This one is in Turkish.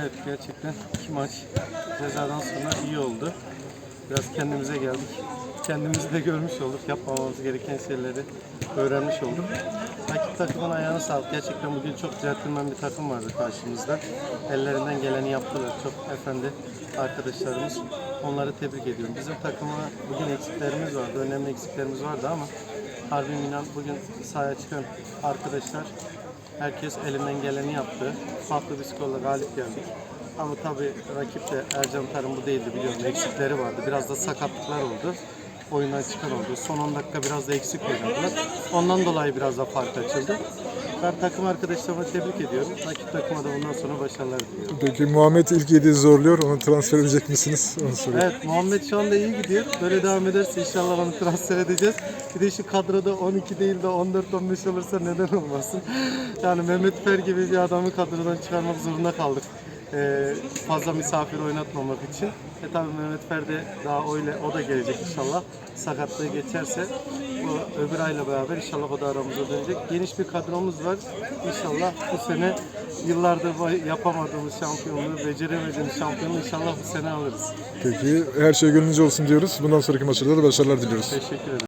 Evet gerçekten iki maç cezadan sonra iyi oldu. Biraz kendimize geldik. Kendimizi de görmüş olduk. Yapmamamız gereken şeyleri öğrenmiş olduk. Rakip takımın ayağına sağlık. Gerçekten bugün çok centilmen bir takım vardı karşımızda. Ellerinden geleni yaptılar. Çok efendi arkadaşlarımız. Onları tebrik ediyorum. Bizim takıma bugün eksiklerimiz vardı. Önemli eksiklerimiz vardı ama Harbi Milan bugün sahaya çıkan arkadaşlar Herkes elinden geleni yaptı. Farklı bir skorla galip geldik. Ama tabii rakip de Ercan Tarım bu değildi biliyorum. Eksikleri vardı. Biraz da sakatlıklar oldu. Oyundan çıkan oldu. Son 10 dakika biraz da eksik oynadılar. Ondan dolayı biraz da fark açıldı. Ben takım arkadaşlarımı tebrik ediyorum. Rakip takıma da bundan sonra başarılar diliyorum. Peki Muhammed ilk yediği zorluyor. Onu transfer edecek misiniz? Onu soruyorum. Evet Muhammed şu anda iyi gidiyor. Böyle devam ederse inşallah onu transfer edeceğiz. Bir de şu kadroda 12 değil de 14-15 olursa neden olmasın. Yani Mehmet Fer gibi bir adamı kadrodan çıkarmak zorunda kaldık. Ee, fazla misafir oynatmamak için. E tabi Mehmet Fer de daha öyle o da gelecek inşallah. Sakatlığı geçerse bu öbür ayla beraber inşallah o da aramıza dönecek. Geniş bir kadromuz var. İnşallah bu sene yıllardır yapamadığımız şampiyonluğu, beceremediğimiz şampiyonluğu inşallah bu sene alırız. Peki her şey gönlünüzce olsun diyoruz. Bundan sonraki maçlarda da başarılar diliyoruz. Teşekkür ederim.